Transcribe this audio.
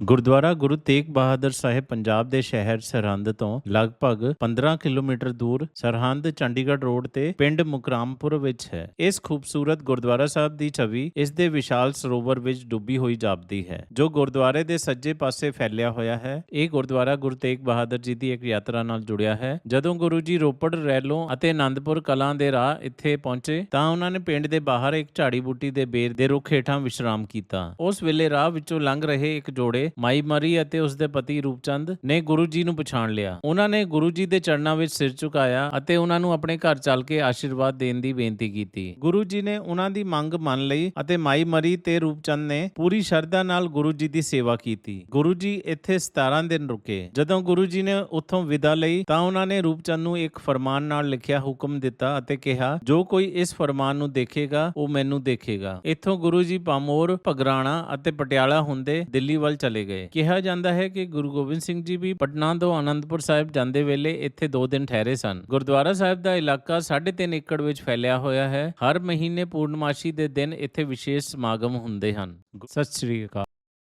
ਗੁਰਦੁਆਰਾ ਗੁਰੂ ਤੇਗ ਬਹਾਦਰ ਸਾਹਿਬ ਪੰਜਾਬ ਦੇ ਸ਼ਹਿਰ ਸਰਹੰਦ ਤੋਂ ਲਗਭਗ 15 ਕਿਲੋਮੀਟਰ ਦੂਰ ਸਰਹੰਦ ਚੰਡੀਗੜ੍ਹ ਰੋਡ ਤੇ ਪਿੰਡ ਮੁਕਰਾਮਪੁਰ ਵਿੱਚ ਹੈ। ਇਸ ਖੂਬਸੂਰਤ ਗੁਰਦੁਆਰਾ ਸਾਹਿਬ ਦੀ ਛਵੀ ਇਸ ਦੇ ਵਿਸ਼ਾਲ ਸਰੋਵਰ ਵਿੱਚ ਡੁੱਬੀ ਹੋਈ ਜਾਪਦੀ ਹੈ, ਜੋ ਗੁਰਦੁਆਰੇ ਦੇ ਸੱਜੇ ਪਾਸੇ ਫੈਲਿਆ ਹੋਇਆ ਹੈ। ਇਹ ਗੁਰਦੁਆਰਾ ਗੁਰੂ ਤੇਗ ਬਹਾਦਰ ਜੀ ਦੀ ਇੱਕ ਯਾਤਰਾ ਨਾਲ ਜੁੜਿਆ ਹੈ। ਜਦੋਂ ਗੁਰੂ ਜੀ ਰੋਪੜ, ਰੈਲੋਂ ਅਤੇ ਆਨੰਦਪੁਰ ਕਲਾਂ ਦੇ ਰਾਹ ਇੱਥੇ ਪਹੁੰਚੇ, ਤਾਂ ਉਹਨਾਂ ਨੇ ਪਿੰਡ ਦੇ ਬਾਹਰ ਇੱਕ ਝਾੜੀ ਬੂਟੀ ਦੇ ਬੇਰ ਦੇ ਰੁੱਖ ਹੇਠਾਂ ਵਿਸ਼ਰਾਮ ਕੀਤਾ। ਉਸ ਵੇਲੇ ਰਾਹ ਵਿੱਚੋਂ ਲੰਘ ਰਹੇ ਇੱਕ ਜੋੜੇ ਮਾਈ ਮਰੀ ਅਤੇ ਉਸ ਦੇ ਪਤੀ ਰੂਪਚੰਦ ਨੇ ਗੁਰੂ ਜੀ ਨੂੰ ਪਛਾਣ ਲਿਆ। ਉਹਨਾਂ ਨੇ ਗੁਰੂ ਜੀ ਦੇ ਚਰਨਾਂ ਵਿੱਚ ਸਿਰ ਝੁਕਾਇਆ ਅਤੇ ਉਹਨਾਂ ਨੂੰ ਆਪਣੇ ਘਰ ਚੱਲ ਕੇ ਆਸ਼ੀਰਵਾਦ ਦੇਣ ਦੀ ਬੇਨਤੀ ਕੀਤੀ। ਗੁਰੂ ਜੀ ਨੇ ਉਹਨਾਂ ਦੀ ਮੰਗ ਮੰਨ ਲਈ ਅਤੇ ਮਾਈ ਮਰੀ ਤੇ ਰੂਪਚੰਦ ਨੇ ਪੂਰੀ ਸ਼ਰਧਾ ਨਾਲ ਗੁਰੂ ਜੀ ਦੀ ਸੇਵਾ ਕੀਤੀ। ਗੁਰੂ ਜੀ ਇੱਥੇ 17 ਦਿਨ ਰੁਕੇ। ਜਦੋਂ ਗੁਰੂ ਜੀ ਨੇ ਉੱਥੋਂ ਵਿਦਾ ਲਈ ਤਾਂ ਉਹਨਾਂ ਨੇ ਰੂਪਚੰਦ ਨੂੰ ਇੱਕ ਫਰਮਾਨ ਨਾਲ ਲਿਖਿਆ ਹੁਕਮ ਦਿੱਤਾ ਅਤੇ ਕਿਹਾ, ਜੋ ਕੋਈ ਇਸ ਫਰਮਾਨ ਨੂੰ ਦੇਖੇਗਾ, ਉਹ ਮੈਨੂੰ ਦੇਖੇਗਾ। ਇੱਥੋਂ ਗੁਰੂ ਜੀ ਪਾਮੋਰ, ਭਗਰਾਣਾ ਅਤੇ ਪਟਿਆਲਾ ਹੁੰਦੇ ਦਿੱਲੀ ਵੱਲ ਚਲੇ ਚਲੇ ਗਏ। ਕਿਹਾ ਜਾਂਦਾ ਹੈ ਕਿ ਗੁਰੂ ਗੋਬਿੰਦ ਸਿੰਘ ਜੀ ਵੀ ਪਟਨਾ ਤੋਂ ਆਨੰਦਪੁਰ ਸਾਹਿਬ ਜਾਂਦੇ ਵੇਲੇ ਇੱਥੇ 2 ਦਿਨ ਠਹਿਰੇ ਸਨ। ਗੁਰਦੁਆਰਾ ਸਾਹਿਬ ਦਾ ਇਲਾਕਾ 3.5 ਏਕੜ ਵਿੱਚ ਫੈਲਿਆ ਹੋਇਆ ਹੈ। ਹਰ ਮਹੀਨੇ ਪੂਰਨਮਾਸ਼ੀ ਦੇ ਦਿਨ ਇੱਥੇ ਵਿਸ਼ੇਸ਼ ਸਮਾਗਮ ਹੁੰਦੇ ਹਨ। ਸਤਿ ਸ੍ਰੀ ਅਕਾਲ।